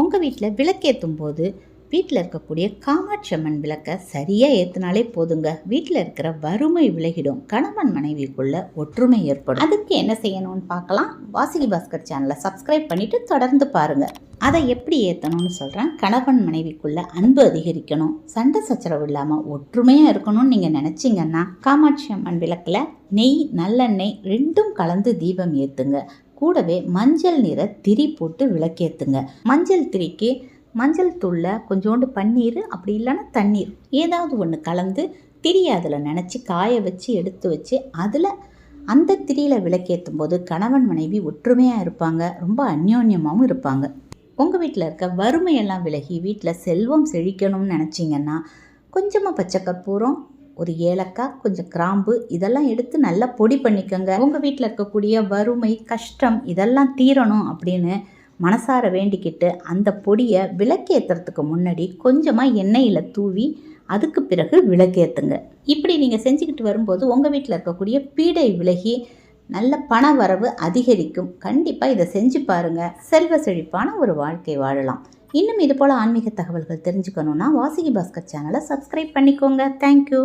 உங்கள் வீட்டில் விளக்கேற்றும் போது வீட்டில் இருக்கக்கூடிய காமாட்சி அம்மன் விளக்கை சரியாக ஏற்றினாலே போதுங்க. வீட்டில் இருக்கிற வறுமை விலகிடும். கணவன் மனைவிக்குள்ள ஒற்றுமை ஏற்படும். அதுக்கு என்ன செய்யணும்னு பார்க்கலாம். வாசிகி பாஸ்கர் சேனலை சப்ஸ்கிரைப் பண்ணிட்டு தொடர்ந்து பாருங்கள் அதை எப்படி ஏற்றணும்னு சொல்கிறேன் கணவன் மனைவிக்குள்ள அன்பு அதிகரிக்கணும். சண்டை சச்சரவு இல்லாமல் ஒற்றுமையாக இருக்கணும்னு நீங்கள் நினச்சிங்கன்னா காமாட்சி அம்மன் விளக்கில் நெய் நல்லெண்ணெய் ரெண்டும் கலந்து தீபம் ஏற்றுங்க கூடவே மஞ்சள் நிற திரி போட்டு விளக்கேற்றுங்க மஞ்சள் திரிக்கு மஞ்சள் தூளில் கொஞ்சோண்டு பன்னீர் அப்படி இல்லைன்னா தண்ணீர். ஏதாவது ஒன்று கலந்து திரியை அதில் நினச்சி காய வச்சு எடுத்து வச்சு அதில் அந்த திரியில் விளக்கேற்றும் போது கணவன் மனைவி ஒற்றுமையாக இருப்பாங்க. ரொம்ப அந்யோன்யமாகவும் இருப்பாங்க. உங்கள் வீட்டில் இருக்க வறுமையெல்லாம் விலகி வீட்டில் செல்வம் செழிக்கணும்னு நினச்சிங்கன்னா கொஞ்சமாக பச்சை கற்பூரம் ஒரு ஏலக்காய் கொஞ்சம் கிராம்பு இதெல்லாம் எடுத்து நல்லா பொடி பண்ணிக்கோங்க. உங்கள் வீட்டில் இருக்கக்கூடிய வறுமை கஷ்டம் இதெல்லாம் தீரணும் அப்படின்னு மனசார வேண்டிக்கிட்டு அந்த பொடியை விளக்கேற்றுறதுக்கு முன்னாடி கொஞ்சமாக எண்ணெயில் தூவி அதுக்கு பிறகு விளக்கேற்றுங்க இப்படி நீங்கள் செஞ்சுக்கிட்டு வரும்போது உங்கள் வீட்டில் இருக்கக்கூடிய பீடை விலகி நல்ல பண வரவு அதிகரிக்கும். கண்டிப்பாக இதை செஞ்சு பாருங்கள் செல்வ செழிப்பான ஒரு வாழ்க்கை வாழலாம். இன்னும் இதுபோல் ஆன்மீக தகவல்கள் தெரிஞ்சுக்கணுன்னா வாசிகி பாஸ்கர் சேனலை சப்ஸ்கிரைப் பண்ணிக்கோங்க. தேங்க்யூ